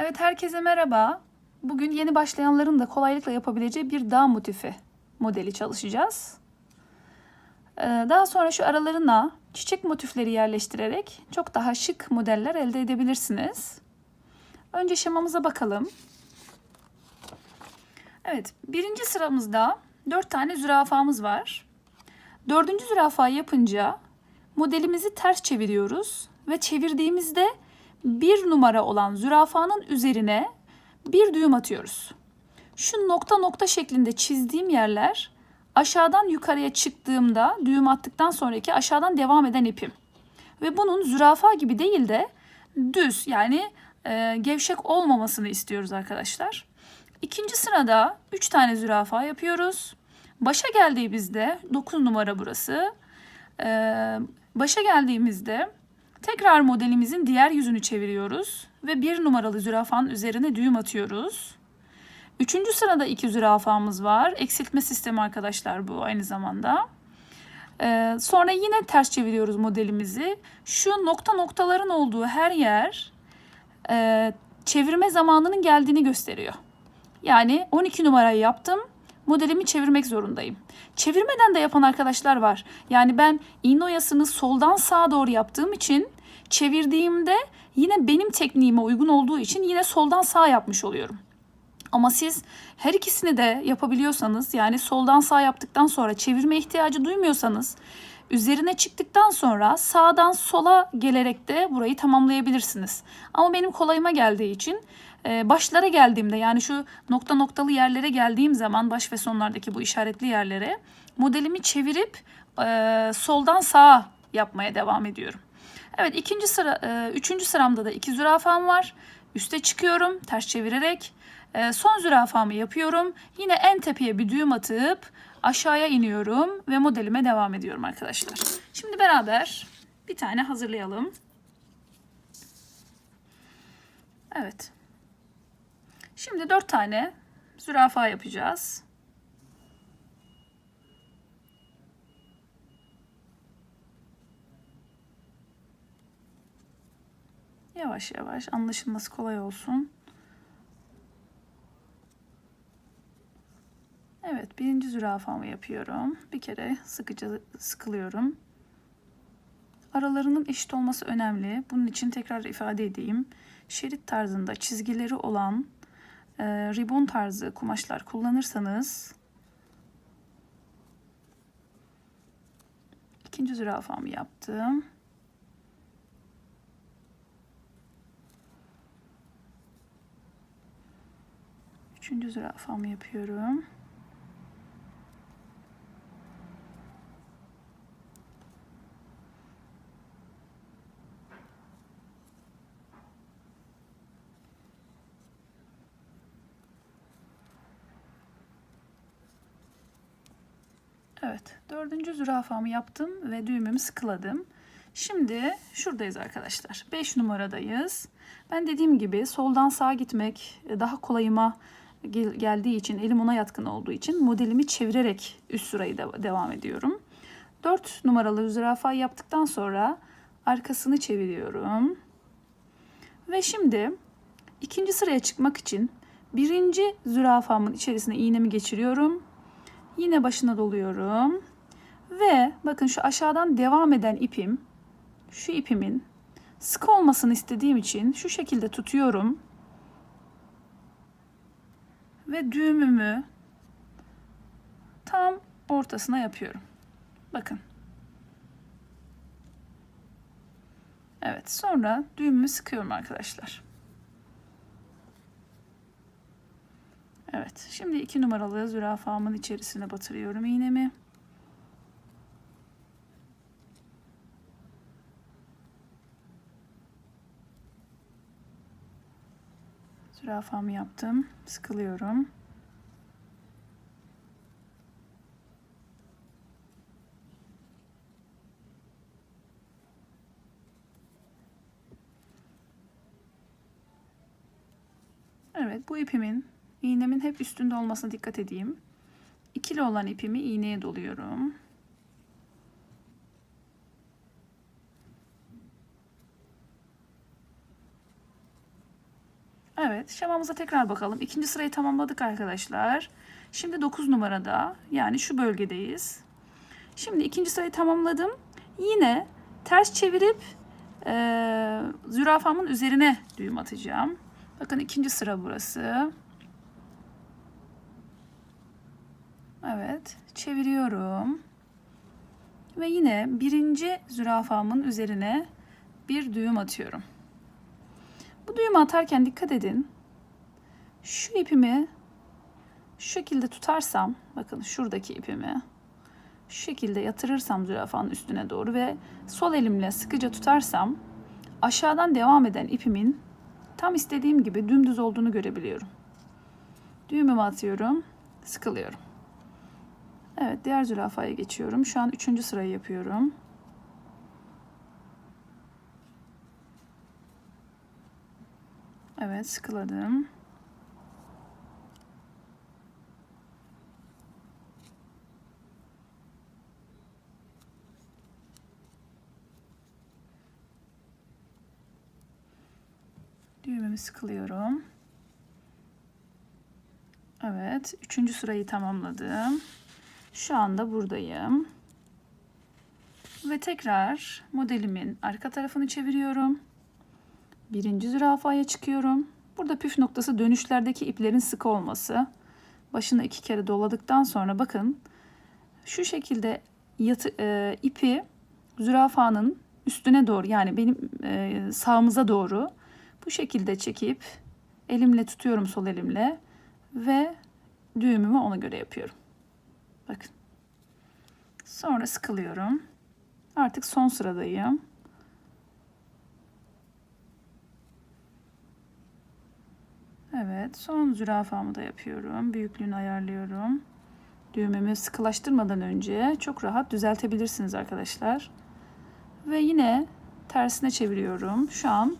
Evet herkese merhaba. Bugün yeni başlayanların da kolaylıkla yapabileceği bir dağ motifi modeli çalışacağız. Ee, Daha sonra şu aralarına çiçek motifleri yerleştirerek çok daha şık modeller elde edebilirsiniz. Önce şemamıza bakalım. Evet, birinci sıramızda dört tane zürafamız var. Dördüncü zürafayı yapınca modelimizi ters çeviriyoruz ve çevirdiğimizde bir numara olan zürafanın üzerine bir düğüm atıyoruz. Şu nokta nokta şeklinde çizdiğim yerler aşağıdan yukarıya çıktığımda düğüm attıktan sonraki aşağıdan devam eden ipim. Ve bunun zürafa gibi değil de düz yani e, gevşek olmamasını istiyoruz arkadaşlar. İkinci sırada 3 tane zürafa yapıyoruz. Başa geldiğimizde 9 numara burası. Ee, başa geldiğimizde tekrar modelimizin diğer yüzünü çeviriyoruz ve bir numaralı zürafanın üzerine düğüm atıyoruz. Üçüncü sırada iki zürafamız var. Eksiltme sistemi arkadaşlar bu aynı zamanda. Ee, sonra yine ters çeviriyoruz modelimizi. Şu nokta noktaların olduğu her yer e, çevirme zamanının geldiğini gösteriyor. Yani 12 numarayı yaptım. Modelimi çevirmek zorundayım. Çevirmeden de yapan arkadaşlar var. Yani ben iğne oyasını soldan sağa doğru yaptığım için çevirdiğimde yine benim tekniğime uygun olduğu için yine soldan sağa yapmış oluyorum. Ama siz her ikisini de yapabiliyorsanız yani soldan sağa yaptıktan sonra çevirme ihtiyacı duymuyorsanız üzerine çıktıktan sonra sağdan sola gelerek de burayı tamamlayabilirsiniz. Ama benim kolayıma geldiği için e, başlara geldiğimde yani şu nokta noktalı yerlere geldiğim zaman baş ve sonlardaki bu işaretli yerlere modelimi çevirip e, soldan sağa yapmaya devam ediyorum. Evet ikinci sıra, e, üçüncü sıramda da iki zürafam var. Üste çıkıyorum ters çevirerek. E, son zürafamı yapıyorum. Yine en tepeye bir düğüm atıp aşağıya iniyorum ve modelime devam ediyorum arkadaşlar. Şimdi beraber bir tane hazırlayalım. Evet. Şimdi dört tane zürafa yapacağız. Yavaş yavaş anlaşılması kolay olsun. Evet birinci zürafamı yapıyorum. Bir kere sıkıca sıkılıyorum. Aralarının eşit olması önemli. Bunun için tekrar ifade edeyim. Şerit tarzında çizgileri olan e, ribon tarzı kumaşlar kullanırsanız ikinci zürafamı yaptım. Üçüncü zürafamı yapıyorum. Evet, dördüncü zürafamı yaptım ve düğümümü sıkıladım. Şimdi şuradayız arkadaşlar. 5 numaradayız. Ben dediğim gibi soldan sağa gitmek daha kolayıma gel- geldiği için, elim ona yatkın olduğu için modelimi çevirerek üst sırayı da devam ediyorum. 4 numaralı zürafa yaptıktan sonra arkasını çeviriyorum. Ve şimdi ikinci sıraya çıkmak için birinci zürafamın içerisine iğnemi geçiriyorum. Yine başına doluyorum. Ve bakın şu aşağıdan devam eden ipim, şu ipimin sıkı olmasını istediğim için şu şekilde tutuyorum. Ve düğümümü tam ortasına yapıyorum. Bakın. Evet, sonra düğümümü sıkıyorum arkadaşlar. Evet, şimdi iki numaralı zürafamın içerisine batırıyorum iğnemi. Zürafamı yaptım. Sıkılıyorum. Evet, bu ipimin iğnemin hep üstünde olmasına dikkat edeyim. İkili olan ipimi iğneye doluyorum. Evet, şemamıza tekrar bakalım. İkinci sırayı tamamladık arkadaşlar. Şimdi 9 numarada, yani şu bölgedeyiz. Şimdi ikinci sırayı tamamladım. Yine ters çevirip eee zürafamın üzerine düğüm atacağım. Bakın ikinci sıra burası. Evet, çeviriyorum. Ve yine birinci zürafamın üzerine bir düğüm atıyorum. Bu düğümü atarken dikkat edin. Şu ipimi şu şekilde tutarsam, bakın şuradaki ipimi şu şekilde yatırırsam zürafanın üstüne doğru ve sol elimle sıkıca tutarsam aşağıdan devam eden ipimin tam istediğim gibi dümdüz olduğunu görebiliyorum. Düğümümü atıyorum, sıkılıyorum. Evet, diğer zürafaya geçiyorum. Şu an üçüncü sırayı yapıyorum. Evet, sıkıladım. Düğümümü sıkılıyorum. Evet, üçüncü sırayı tamamladım. Şu anda buradayım. Ve tekrar modelimin arka tarafını çeviriyorum. Birinci zürafaya çıkıyorum. Burada püf noktası dönüşlerdeki iplerin sık olması. Başını iki kere doladıktan sonra bakın şu şekilde yatı, e, ipi zürafanın üstüne doğru yani benim e, sağımıza doğru bu şekilde çekip elimle tutuyorum sol elimle ve düğümümü ona göre yapıyorum. Bakın. Sonra sıkılıyorum. Artık son sıradayım. Evet, son zürafamı da yapıyorum. Büyüklüğünü ayarlıyorum. Düğmemi sıkılaştırmadan önce çok rahat düzeltebilirsiniz arkadaşlar. Ve yine tersine çeviriyorum. Şu an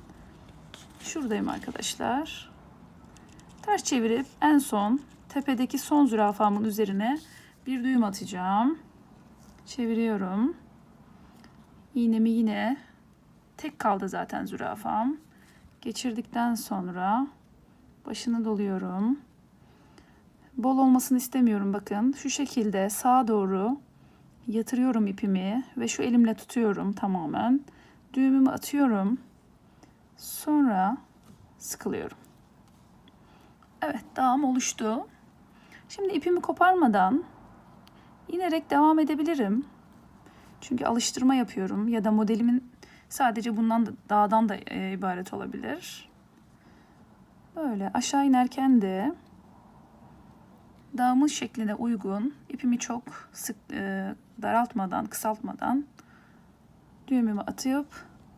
şuradayım arkadaşlar. Ters çevirip en son tepedeki son zürafamın üzerine bir düğüm atacağım. Çeviriyorum. İğnemi yine tek kaldı zaten zürafam. Geçirdikten sonra başını doluyorum. Bol olmasını istemiyorum bakın. Şu şekilde sağa doğru yatırıyorum ipimi ve şu elimle tutuyorum tamamen. Düğümümü atıyorum. Sonra sıkılıyorum. Evet dağım oluştu. Şimdi ipimi koparmadan inerek devam edebilirim. Çünkü alıştırma yapıyorum ya da modelimin sadece bundan da, dağdan da e, ibaret olabilir. Böyle aşağı inerken de dağımın şekline uygun ipimi çok sık e, daraltmadan, kısaltmadan düğümümü atıp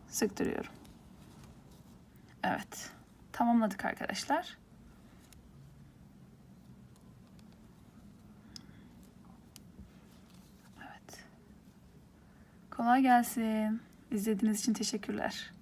sıktırıyorum. Evet. Tamamladık arkadaşlar. Evet. Kolay gelsin. İzlediğiniz için teşekkürler.